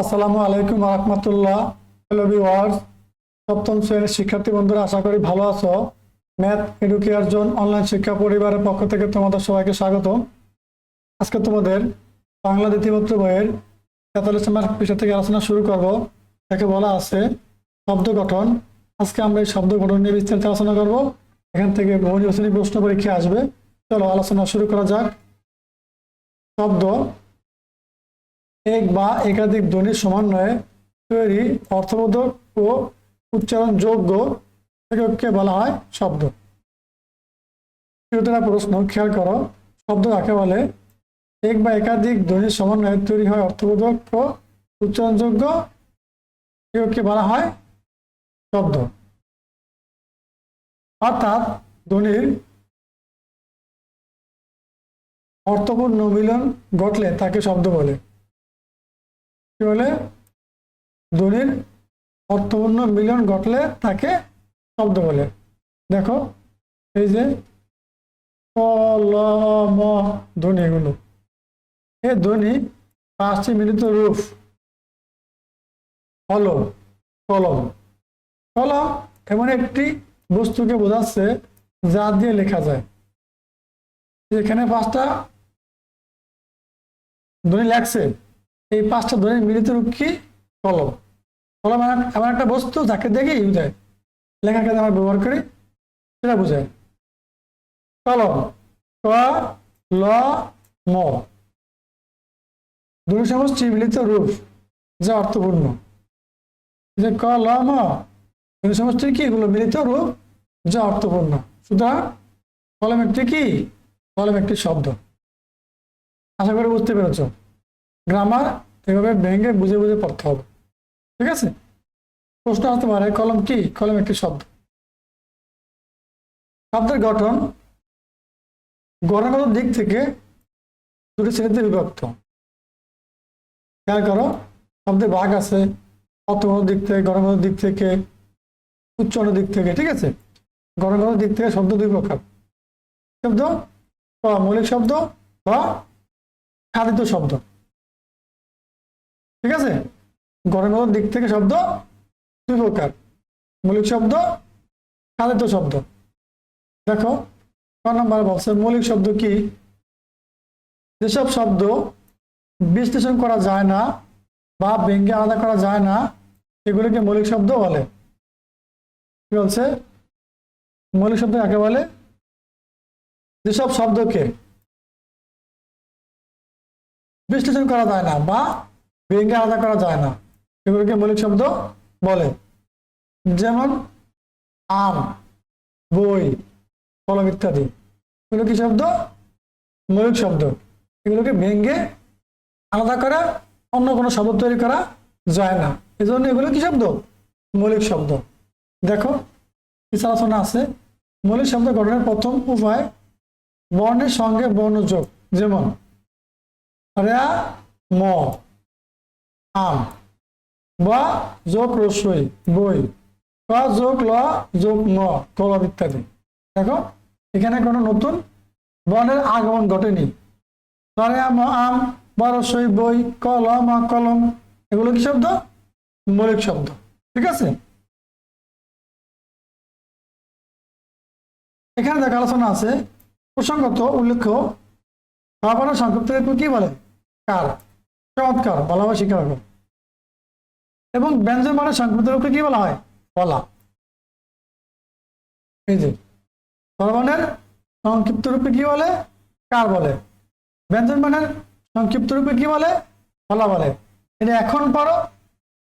আসসালামু আলাইকুম রহমতুল্লাহ। Hello viewers সপ্তম শ্রেণির শিক্ষার্থী বন্ধুরা, আশা করি ভালো আছো। ম্যাথ এডুকেয়ার জোন অনলাইন শিক্ষা পরিবারের পক্ষ থেকে তোমাদের সবাইকে স্বাগত আজকে তোমাদের বাংলা দ্বিতীয়পত্র বইয়ের তেতাল্লিশ নম্বর পৃষ্ঠা থেকে আলোচনা শুরু করব। তাকে বলা আছে, শব্দ গঠন। আজকে আমরা এই শব্দ গঠন নিয়ে বিস্তারিত আলোচনা করব। এখান থেকে বহু নির্বাচনী প্রশ্ন পরীক্ষা আসবে। চলো আলোচনা শুরু করা যাক। শব্দ এক বা একাধিক ধ্বনির সমন্বয়ে তৈরি অর্থবোধক ও উচ্চারণযোগ্য এককে বলা হয় শব্দ। প্রশ্ন, খেয়াল করো, শব্দ কাকে বলে? এক বা একাধিক ধ্বনির সমন্বয়ে তৈরি হয় অর্থবোধক ও উচ্চারণযোগ্য এককে বলা হয় শব্দ। অর্থাৎ ধ্বনির অর্থপূর্ণ মিলন ঘটলে তাকে শব্দ বলে। কি বলে? ধ্বনির অর্থপূর্ণ মিলন ঘটলে তাকে শব্দ বলে। দেখো, এই যে কলম ধ্বনি এই ধ্বনি পাঁচটি মিলিত রূপ। হলো কলম। কলম এমন একটি বস্তুকে বোঝাচ্ছে যা দিয়ে লেখা যায়। এখানে পাঁচটা ধ্বনি লাগছে এই পাঁচটা ধ্বনির মিলিত রূপ কি কলম। কলম এমন একটা বস্তু যাকে দেখেই বোঝায়। লেখার কাজে আমরা ব্যবহার করি, সেটা বোঝায়। কলম, ক, ল, ম। দুই সমষ্টি মিলিত রূপ, যা অর্থপূর্ণ। যে ক, ল, ম, দুই সমষ্টি কি? এগুলো মিলিত রূপ, যা অর্থপূর্ণ। সুতরাং কলম একটি কি? কলম একটি শব্দ। আশা করি বুঝতে পেরেছ। গ্রামার এভাবে ভেঙে বুঝে বুঝে পড়তে হবে। ঠিক আছে? প্রশ্ন আসতে পারে, কলম কি? কলম একটি শব্দ। শব্দের গঠন গঠনগত দিক থেকে দুটি শ্রেণীতে বিভক্ত। খেয়াল করো শব্দের ভাগ আছে অর্থগত দিক থেকে, গঠনগত দিক থেকে, উচ্চারণ দিক থেকে, ঠিক আছে? গঠনগত দিক থেকে শব্দ দুই প্রকার। শব্দ বা মৌলিক শব্দ বা খাদিত শব্দ। ঠিক আছে? গঠনগত দিক থেকে শব্দ দুই প্রকার মৌলিক শব্দ খাদিত শব্দ। দেখো, ক নম্বর বলছে, মৌলিক শব্দ কি? যেসব শব্দ বিশ্লেষণ করা যায় না বা ব্যঙ্গে আলাদা করা যায় না, এগুলোকে মৌলিক শব্দ বলে। কি বলছে? মৌলিক শব্দ কাকে বলে? যেসব শব্দকে বিশ্লেষণ করা যায় না বা ব্যঙ্গে আলাদা করা যায় না। এগুলোকে মৌলিক শব্দ বলে। যেমন, আম, বই, কলম ইত্যাদি। এগুলো কি শব্দ? মৌলিক শব্দ। এগুলোকে ভেঙ্গে আলাদা করা, অন্য কোনো শব্দ তৈরি করা যায় না। এই জন্য এগুলো কি শব্দ? মৌলিক শব্দ। দেখো, কিছু আছে। মৌলিক শব্দ গঠনের প্রথম উপায় বর্ণের সঙ্গে বর্ণযোগ। যেমন রেয়া ম। আম। বা যোগ রসই বই বা যোগ ল, যোগ ম কলম ইত্যাদি। দেখো, এখানে কোনো নতুন বর্ণের আগমন ঘটেনি। ধরে আম আম, বা রসই বই কলম কলম, এগুলো কি শব্দ? মৌলিক শব্দ। ঠিক আছে? এখানে দেখা আলোচনা আছে। প্রসঙ্গত উল্লেখ্য, ভাবনা সংক্ষিপ্ত কি বলে? কার? চমৎকার হয় শিক্ষা। এবং ব্যঞ্জন মানে সংক্ষিপ্ত রূপে কি বলা হয়? বলা এই যে সর্বনের সংক্ষিপ্ত রূপে কি বলে? কার বলে? ব্যঞ্জন মানের সংক্ষিপ্ত রূপে কি বলে? বলা বলে। এটা এখন পড়ো।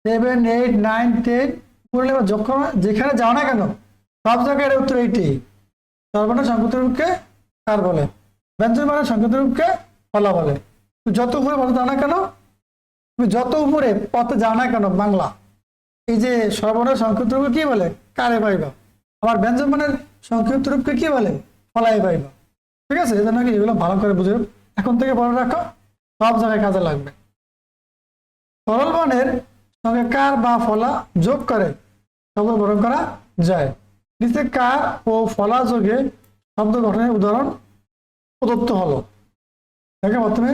সেভেন এইট নাইন টেন পড়লে বা যখন যেখানে যাও না কেন, সব জায়গায় এর উত্তর এইটি। সর্বনের সংক্ষিপ্ত রূপকে কার বলে? ব্যঞ্জন মানের সংক্ষিপ্ত রূপকে বলা। বলে যত উপরে পথে যাও না কেন তুমি যত উপরে পথে যাও না কেন বাংলা? এই যে সর্বনের সংক্ষিপ্ত রূপে কি বলে? কারে পাইবা? আবার ব্যঞ্জন মানের সংক্ষিপ্ত রূপকে কি বলে? ফলাই পাইবা। ঠিক আছে? এই জন্য কি এগুলো ভালো করে বুঝে এখন থেকে পড়ে রাখো, সব জায়গায় কাজে লাগবে। সরল মানের সঙ্গে কার বা ফলা যোগ করে? শব্দ গঠন করা যায়। নিচে কার ও ফলা যোগে শব্দ গঠনের উদাহরণ প্রদত্ত হলো। দেখে প্রথমে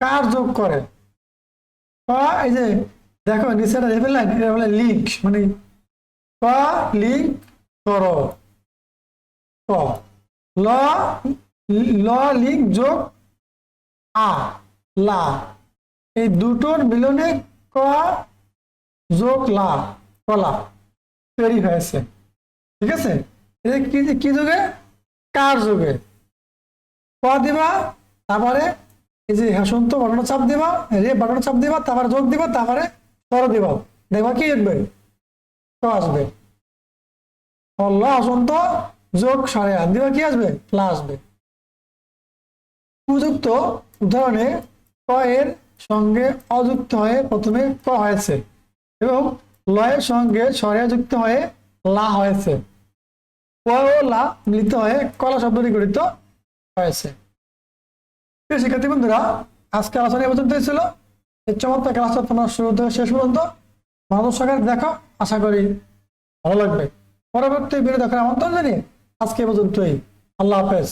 কার যোগ করে? এই যে, দেখো নিচে রেফেল লাইন এটা বলে লিঙ্ক মানে ক লিঙ্ক করো ক। ল ল লিঙ্ক যোগ, আ, লা। এই দুটোর মিলনে ক, যোগ, লা, কলা। তৈরি হয়েছে। ঠিক আছে? এটা কি কি যুগে? কার যুগে? ক দিবা, তারপরে এই যে চাপ দিবা, রে চাপ দিবা তারপরে যোগ দিবা তারপরে তর দিবা। দেখবা কি ক আসবে? যোগ সাড়ে আট। দিবা কি আসবে? আসবে। উপযুক্ত উদাহরণে ক এর সঙ্গে অযুক্ত হয়ে প্রথমে ক হয়েছে এবং লয়ের সঙ্গে সরে যুক্ত হয়ে লা হয়েছে। ক ও লা মিলিত হয়ে কলা শব্দটি গঠিত হয়েছে। প্রিয় শিক্ষার্থী বন্ধুরা, আজকে আলোচনা এ পর্যন্তই ছিল। চমৎকার ক্লাসটা তোমার শুরু থেকে শেষ পর্যন্ত ভালো সহকারে দেখো, আশা করি ভালো লাগবে। পরবর্তী ভিডিও দেখার আমন্ত্রণ জানিয়ে আজকে পর্যন্তই। আল্লাহ হাফেজ।